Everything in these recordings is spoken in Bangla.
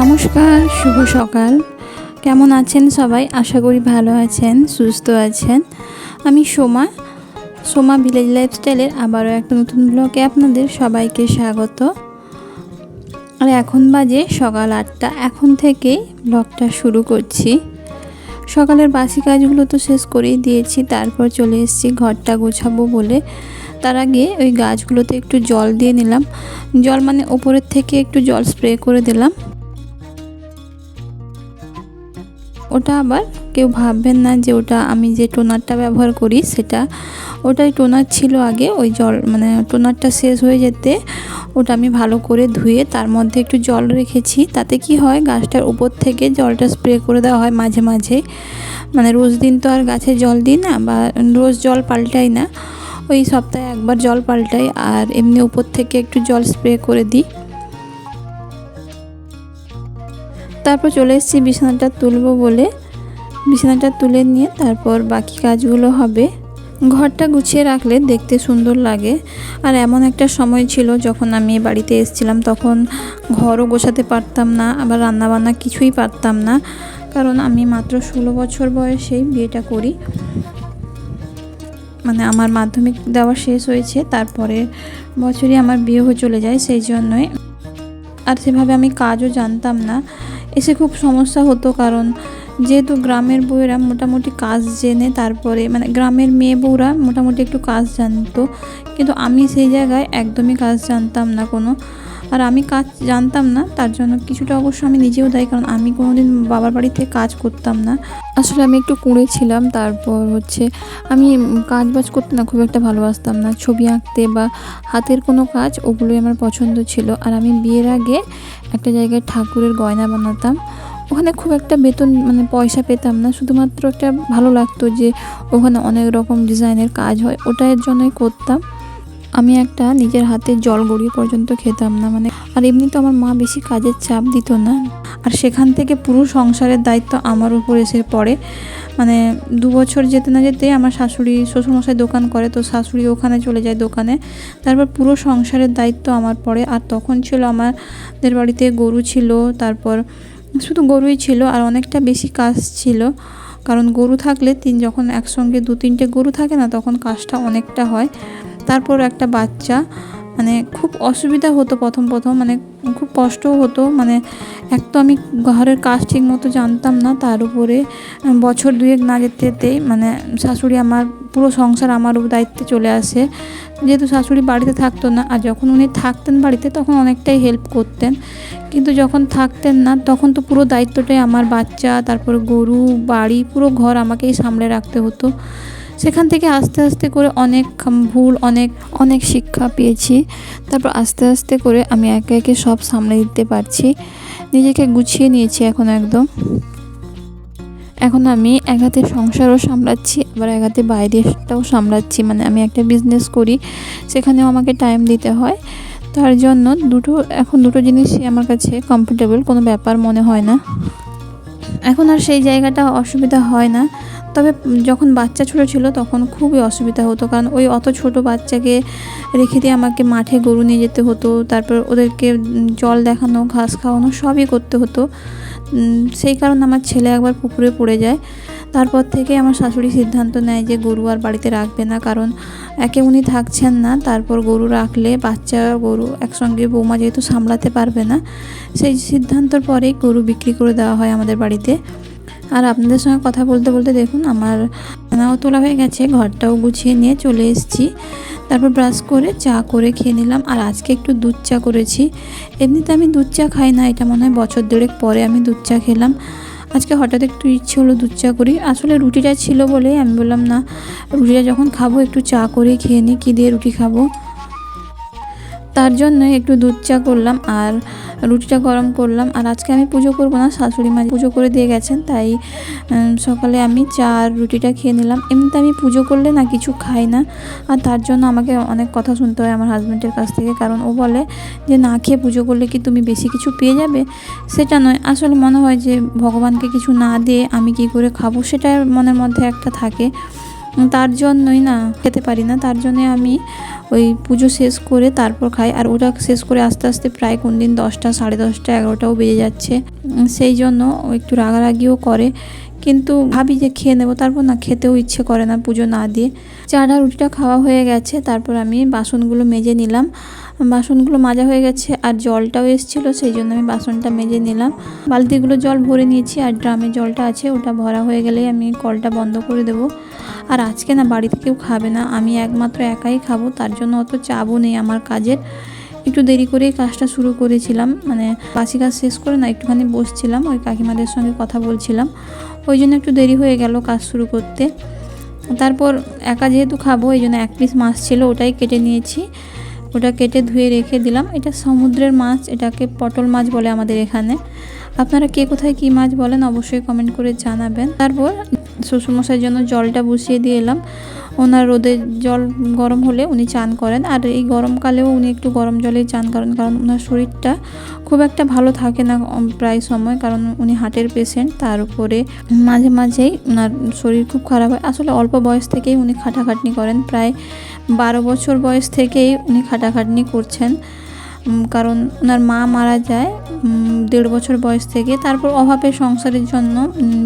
নমস্কার, শুভ সকাল। কেমন আছেন সবাই? আশা করি ভালো আছেন, সুস্থ আছেন। আমি সোমা সোমা ভিলেজ লাইফস্টাইলের আবারও একটা নতুন ব্লগে আপনাদের সবাইকে স্বাগত। আর এখন বাজে সকাল আটটা। এখন থেকেই ব্লগটা শুরু করছি। সকালের বাসি কাজগুলো তো শেষ করেই দিয়েছি, তারপর চলে এসেছি ঘরটা গোছাবো বলে। তার আগে ওই গাছগুলোতে একটু জল দিয়ে নিলাম। জল মানে ওপরের থেকে একটু জল স্প্রে করে দিলাম। ওটা আবার কেউ ভাববেন না যে ওটা আমি যে টোনারটা ব্যবহার করি সেটা, ওটাই টোনার ছিল আগে, ওই জল মানে টোনারটা শেষ হয়ে যেতে ওটা আমি ভালো করে ধুয়ে তার মধ্যে একটু জল রেখেছি। তাতে কি হয়, গাছটার উপর থেকে জলটা স্প্রে করে দেওয়া হয় মাঝে মাঝে। মানে রোজ দিন তো আর গাছে জল দিই না বা রোজ জল পাল্টাই না। ওই সপ্তাহে একবার জল পাল্টাই আর এমনি উপর থেকে একটু জল স্প্রে করে দিই। তারপর চলে এসেছি বিছানাটা তুলবো বলে। বিছানাটা তুলে নিয়ে তারপর বাকি কাজগুলো হবে। ঘরটা গুছিয়ে রাখলে দেখতে সুন্দর লাগে। আর এমন একটা সময় ছিল যখন আমি বাড়িতে এসেছিলাম, তখন ঘরও গোছাতে পারতাম না, আবার রান্নাবান্না কিছুই পারতাম না। কারণ আমি মাত্র ষোলো বছর বয়সেই বিয়েটা করি। মানে আমার মাধ্যমিক দেওয়া শেষ হয়েছে, তারপরে বছরই আমার বিয়ে হয়ে চলে যায়, সেই জন্যই। আর সেভাবে আমি কাজও জানতাম না। এসে খুব সমস্যা হতো কারণ যেহেতু গ্রামের বউয়েরা মোটামুটি কাজ জেনে তারপরে মানে গ্রামের মেয়ে বউরা মোটামুটি একটু কাজ জানতো। কিন্তু আমি সেই জায়গায় একদমই কাজ জানতাম না কোনো। আর আমি কাজ জানতাম না, তার জন্য কিছুটা অবশ্য আমি নিজেও দেয়, কারণ আমি কোনোদিন বাবার বাড়িতে কাজ করতাম না। আসলে আমি একটু কুঁড়ে ছিলাম, তারপর হচ্ছে আমি কাজ বাজ করতে না খুব একটা ভালোবাসতাম না। ছবি আঁকতে বা হাতের কোনো কাজ ওগুলোই আমার পছন্দ ছিল। আর আমি বিয়ের আগে একটা জায়গায় ঠাকুরের গয়না বানাতাম। ওখানে খুব একটা বেতন মানে পয়সা পেতাম না। শুধুমাত্র একটা ভালো লাগতো যে ওখানে অনেক রকম ডিজাইনের কাজ হয়, ওটার জন্যই করতাম। আমি একটা নিজের হাতে জল গড়িয়ে পর্যন্ত খেতাম না মানে আর এমনি তো আমার মা বেশি কাজের চাপ দিত না। আর সেখান থেকে পুরো সংসারের দায়িত্ব আমার উপর এসে পড়ে। মানে দু বছর যেতে না যেতে আমার শাশুড়ি, শ্বশুরমশাই দোকান করে, তো শাশুড়ি ওখানে চলে যায় দোকানে। তারপর পুরো সংসারের দায়িত্ব আমার পড়ে। আর তখন ছিল আমাদের বাড়িতে গরু ছিল, তারপর শুধু গরুই ছিল, আর অনেকটা বেশি কাজ ছিল। কারণ গরু থাকলে তিন, যখন একসঙ্গে দু তিনটে গরু থাকে না, তখন কাজটা অনেকটা হয়। তারপর একটা বাচ্চা মানে খুব অসুবিধা হতো প্রথম প্রথম মানে খুব কষ্টও হতো মানে এক তো আমি ঘরের কাজ ঠিক মতো জানতাম না, তার উপরে বছর দুয়েক না যেতে যেতেই মানে শাশুড়ি আমার, পুরো সংসার আমার দায়িত্বে চলে আসে। যেহেতু শাশুড়ি বাড়িতে থাকতো না, আর যখন উনি থাকতেন বাড়িতে, তখন অনেকটাই হেল্প করতেন। কিন্তু যখন থাকতেন না, তখন তো পুরো দায়িত্বটাই আমার বাচ্চা, তারপর গরু, বাড়ি, পুরো ঘর আমাকেই সামলে রাখতে হতো। সেখান থেকে আস্তে আস্তে করে অনেক ভুল, অনেক অনেক শিক্ষা পেয়েছি। তারপর আস্তে আস্তে করে আমি একে একে সব সামলে দিতে পারছি। নিজেকে গুছিয়ে নিয়েছি এখন একদম। এখন আমি এক হাতে সংসারও সামলাচ্ছি, আবার এক হাতে বাইরেটাও সামলাচ্ছি। মানে আমি একটা বিজনেস করি, সেখানেও আমাকে টাইম দিতে হয়। তার জন্য দুটো, এখন দুটো জিনিসই আমার কাছে কমফোর্টেবল কোনো ব্যাপার মনে হয় না। এখন আর সেই জায়গাটা অসুবিধা হয় না। তবে যখন বাচ্চা ছোটো ছিল তখন খুবই অসুবিধা হতো, কারণ ওই অত ছোট বাচ্চাকে রেখে দিয়ে আমাকে মাঠে গরু নিয়ে যেতে হতো, তারপর ওদেরকে জল দেখানো, ঘাস খাওয়ানো সবই করতে হতো। সেই কারণে আমার ছেলে একবার পুকুরে পড়ে যায়। তারপর থেকে আমার শাশুড়ি সিদ্ধান্ত নেয় যে গরু আর বাড়িতে রাখবে না, কারণ একে উনি থাকছেন না, তারপর গরু রাখলে বাচ্চা গরু একসঙ্গে বৌমা যেহেতু সামলাতে পারবে না, সেই সিদ্ধান্তর পরেই গরু বিক্রি করে দেওয়া হয় আমাদের বাড়িতে। আর আপনাদের সঙ্গে কথা বলতে বলতে দেখুন, আমার রান্নাও তোলা হয়ে গেছে, ঘরটাও গুছিয়ে নিয়ে চলে এসেছি। তারপর ব্রাশ করে চা করে খেয়ে নিলাম, আর আজকে একটু দুধ চা করেছি। এমনিতে আমি দুধ চা খাই না, এটা মনে হয় বছর দেড়েক পরে আমি দুধ চা খেলাম। আজকে হঠাৎ একটু ইচ্ছে হলো দুধ চা করি। আসলে রুটিটা ছিল বলে আমি বললাম, না, রুটিটা যখন খাব একটু চা করে খেয়ে নিই, কী দিয়ে রুটি খাব? তার জন্য একটু দুধ চা করলাম আর রুটিটা গরম করলাম। আর আজকে আমি পুজো করব না, শাশুড়ি মা পুজো করে দিয়ে গেছেন, তাই সকালে আমি চা আর রুটিটা খেয়ে নিলাম। এমনিতে আমি পুজো করলে না কিছু খাই না, আর তার জন্য আমাকে অনেক কথা শুনতে হয় আমার হাজব্যান্ডের কাছ থেকে, কারণ ও বলে যে না খেয়ে পুজো করলে কি তুমি বেশি কিছু পেয়ে যাবে? সেটা নয়, আসলে মনে হয় যে ভগবানকে কিছু না দিয়ে আমি কি করে খাব, সেটা মনের মধ্যে একটা থাকে। তার জন্যই না খেতে পারি না। তার জন্যে আমি ওই পুজো শেষ করে তারপর খাই। আর ওটা শেষ করে আস্তে আস্তে প্রায় কোন দিন দশটা, সাড়ে দশটা, এগারোটাও বেজে যাচ্ছে। সেই জন্য একটু রাগারাগিও করে। কিন্তু ভাবি যে খেয়ে নেব। তারপর না খেতেও ইচ্ছে করে না পুজো না দিয়ে। চাটা রুটিটা খাওয়া হয়ে গেছে। তারপর আমি বাসনগুলো মেজে নিলাম। বাসনগুলো মাজা হয়ে গেছে আর জলটাও এসেছিল, সেই জন্য আমি বাসনটা মেজে নিলাম। বালতিগুলো জল ভরে নিয়েছি আর ড্রামে জলটা আছে, ওটা ভরা হয়ে গেলেই আমি কলটা বন্ধ করে দেবো। আর আজকে না বাড়িতে কেউ খাবে না। আমি একমাত্র একাই খাব, তার জন্য অত চাপও নেই আমার কাজের। একটু দেরি করেই কাজটা শুরু করেছিলাম মানে বাসি কাজ শেষ করে না একটুখানি বসছিলাম, ওই কাকিমাদের সঙ্গে কথা বলছিলাম। ওই জন্য একটু দেরি হয়ে গেল কাজ শুরু করতে। তারপর একা যেহেতু খাব, এই জন্য এক পিস মাছ ছিল, ওটাই কেটে নিয়েছি। ওটা কেটে ধুয়ে রেখে দিলাম। এটা সমুদ্রের মাছ, এটাকে পটল মাছ বলে আমাদের এখানে। আপনারা কে কোথায় কী মাছ বলেন অবশ্যই কমেন্ট করে জানাবেন। তারপর শ্বশুরমশাইয়ের জন্য জলটা বসিয়ে দিয়ে এলাম। ওনার রোদে জল গরম হলে উনি চান করেন। আর এই গরমকালেও উনি একটু গরম জলেই চান করেন, কারণ ওনার শরীরটা খুব একটা ভালো থাকে না প্রায় সময়, কারণ উনি হার্টের পেশেন্ট, তার উপরে মাঝে মাঝেই ওনার শরীর খুব খারাপ হয়। আসলে অল্প বয়স থেকেই উনি খাটাখাটনি করেন, প্রায় বারো বছর বয়স থেকেই উনি খাটাখাটনি করছেন। কারণ ওনার মা মারা যায় দেড় বছর বয়স থেকে, তারপর অভাবের সংসারের জন্য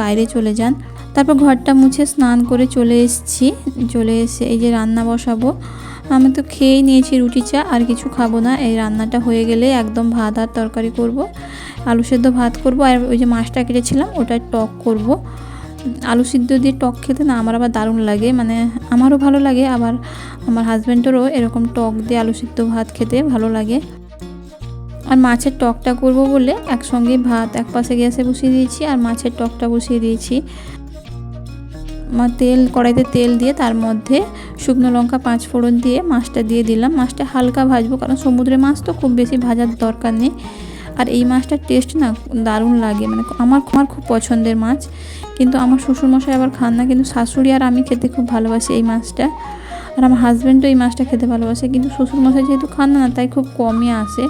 বাইরে চলে যান। তারপর ঘরটা মুছে স্নান করে চলে এসেছি। চলে এসে এই যে রান্না বসাবো। আমি তো খেয়েই নিয়েছি রুটি চা, আর কিছু খাব না। এই রান্নাটা হয়ে গেলে একদম ভাত আর তরকারি করব। আলু সেদ্ধ ভাত করব, আর ওই যে মাছটা কেটেছিলাম ওটা টক করব। আলু সিদ্ধ দিয়ে টক খেতে না আমার আবার দারুণ লাগে। মানে আমারও ভালো লাগে, আবার আমার হাজব্যান্ডেরও এরকম টক দিয়ে আলু সিদ্ধ ভাত খেতে ভালো লাগে। আর মাছের টকটা করব বলে একসঙ্গে ভাত এক পাশে গ্যাসে বসিয়ে দিয়েছি, আর মাছের টকটা বসিয়ে দিয়েছি। তেল, কড়াইতে তেল দিয়ে তার মধ্যে শুকনো লঙ্কা, পাঁচ ফোড়ন দিয়ে মাছটা দিয়ে দিলাম। মাছটা হালকা ভাজবো, কারণ সমুদ্রের মাছ তো খুব বেশি ভাজার দরকার নেই। আর এই মাছটার টেস্ট না দারুণ লাগে মানে আমার আমার খুব পছন্দের মাছ। কিন্তু আমার শ্বশুরমশাই আবার খান না, কিন্তু শাশুড়ি আর আমি খেতে খুব ভালোবাসি এই মাছটা। আর আমার হাজব্যান্ডও এই মাছটা খেতে ভালোবাসে, কিন্তু শ্বশুরমশাই যেহেতু খান না, তাই খুব কমই আসে।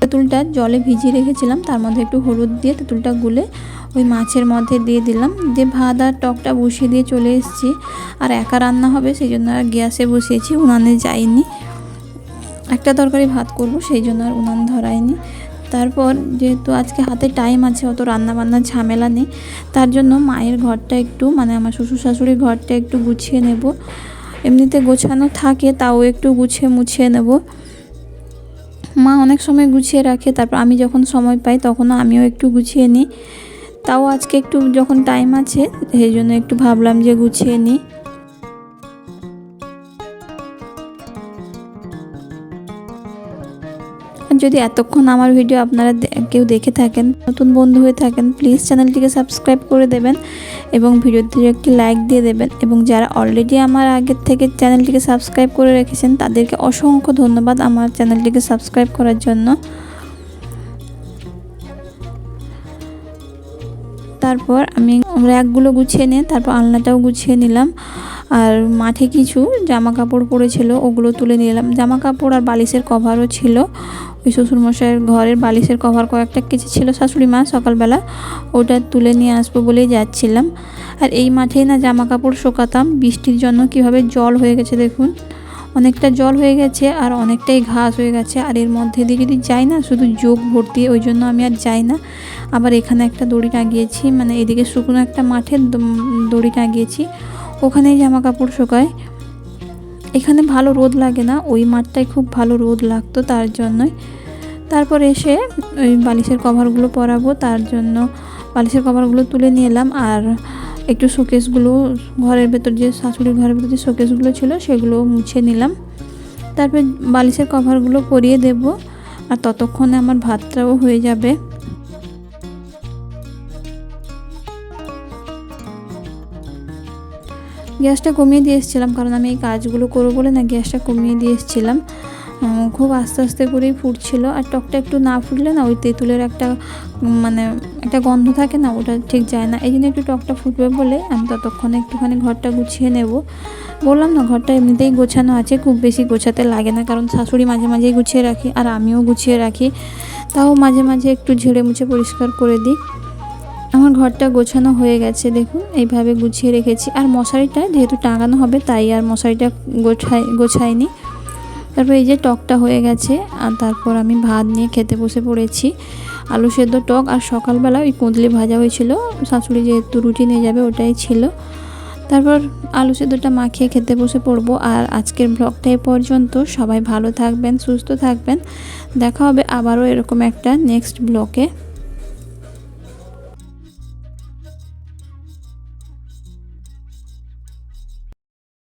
তেঁতুলটা জলে ভিজিয়ে রেখেছিলাম, তার মধ্যে একটু হলুদ দিয়ে তেঁতুলটা গুলে ওই মাছের মধ্যে দিয়ে দিলাম। দিয়ে ভাত আর টকটা বসিয়ে দিয়ে চলে এসেছি। আর একা রান্না হবে সেই জন্য আর গ্যাসে বসিয়েছি, উনানে যাইনি। একটা তরকারি ভাত করব সেই জন্য আর উনান ধরায়নি। তারপর যেহেতু আজকে হাতে টাইম আছে, অত রান্না বান্নার ঝামেলা নেই, তার জন্য মায়ের ঘরটা একটু মানে আমার শ্বশুর শাশুড়ির ঘরটা একটু গুছিয়ে নেব। এমনিতে গোছানো থাকে, তাও একটু গুছিয়ে মুছিয়ে নেব। মা অনেক সময় গুছিয়ে রাখে, তারপর আমি যখন সময় পাই, তখনও আমিও একটু গুছিয়ে নিই। তাও আজকে একটু যখন টাইম আছে, সেই জন্য একটু ভাবলাম যে গুছিয়ে নিই। যদি এতক্ষণ আমার ভিডিও আপনারা কেউ দেখে থাকেন, নতুন বন্ধু হয়ে থাকেন প্লিজ চ্যানেলটিকে সাবস্ক্রাইব করে দেবেন এবং ভিডিওটির একটি লাইক দিয়ে দেবেন। এবং যারা অলরেডি আমার আগের থেকে চ্যানেলটিকে সাবস্ক্রাইব করে রেখেছেন, তাদেরকে অসংখ্য ধন্যবাদ আমার চ্যানেলটিকে সাবস্ক্রাইব করার জন্য। তারপর আমি র্যাকগুলো গুছিয়ে নিয়ে তারপর আলনাটাও গুছিয়ে নিলাম। আর মাঠে কিছু জামা কাপড় পড়েছিল, ওগুলো তুলে নিলাম জামা কাপড় আর বালিশের কভারও ছিল। ওই শ্বশুরমশাইয়ের ঘরের বালিশের কভার কয়েকটা কিছু ছিল শাশুড়ি মা সকালবেলা। ওটা তুলে নিয়ে আসব বলেই যাচ্ছিলাম। আর এই মাঠেই না জামা কাপড় শোকাতাম, বৃষ্টির জন্য কীভাবে জল হয়ে গেছে দেখুন। অনেকটা জল হয়ে গেছে আর অনেকটাই ঘাস হয়ে গেছে। আর এর মধ্যে দিয়ে যদি যাই না, শুধু যোগ ভর্তি, ওই জন্য আমি আর যাই না। আবার এখানে একটা দড়ি টাঙিয়েছি মানে এদিকে শুকনো একটা মাঠে দড়ি টাঙিয়েছি। ওখানেই জামা কাপড় শুকায়। এখানে ভালো রোদ লাগে না, ওই মাঠটায় খুব ভালো রোদ লাগতো তার জন্যই। তারপর এসে ওই বালিশের কভারগুলো পরাবো, তার জন্য বালিশের কভারগুলো তুলে নিয়ে এলাম। আর একটু শোকেসগুলো ঘরের ভেতর যে শাশুড়ির ঘরের ভেতর যে শোকেসগুলো ছিল সেগুলো মুছে নিলাম। তারপর বালিশের কভারগুলো পরিয়ে দেব আর ততক্ষণে আমার ভাতটাও হয়ে যাবে। গ্যাসটা কমিয়ে দিয়ে এসেছিলাম কারণ আমি এই কাজগুলো করব বলে না, গ্যাসটা কমিয়ে দিয়ে এসেছিলাম। খুব আস্তে আস্তে করেই ফুটছিল। আর টকটা একটু না ফুটলে না ওই তেঁতুলের একটা মানে একটা গন্ধ থাকে না, ওটা ঠিক যায় না। এই জন্য একটু টকটা ফুটবে বলে আমি ততক্ষণে একটুখানি ঘরটা গুছিয়ে নেব। বললাম না, ঘরটা এমনিতেই গোছানো আছে, খুব বেশি গোছাতে লাগে না, কারণ শাশুড়ি মাঝে মাঝেই গুছিয়ে রাখি, আর আমিও গুছিয়ে রাখি। তাও মাঝে মাঝে একটু ঝেড়ে মুছে পরিষ্কার করে দিই। আমার ঘরটা গোছানো হয়ে গেছে, দেখুন, এইভাবে গুছিয়ে রেখেছি। আর মশারিটা যেহেতু টাঙানো হবে, তাই আর মশারিটা গোছাই, গোছাইনি। তারপর এই যে টকটা হয়ে গেছে, আর তারপর আমি ভাত নিয়ে খেতে বসে পড়েছি। আলু সেদ্ধ টক আর সকালবেলা ওই কুঁদলি ভাজা হয়েছিল। শাশুড়ি যেহেতু রুটি নিয়ে যাবে, ওটাই ছিল। তারপর আলু সেদ্ধটা মাখিয়ে খেতে বসে পড়ব। আর আজকের ব্লগটা পর্যন্ত। সবাই ভালো থাকবেন, সুস্থ থাকবেন। দেখা হবে আবারও এরকম একটা নেক্সট ব্লগে।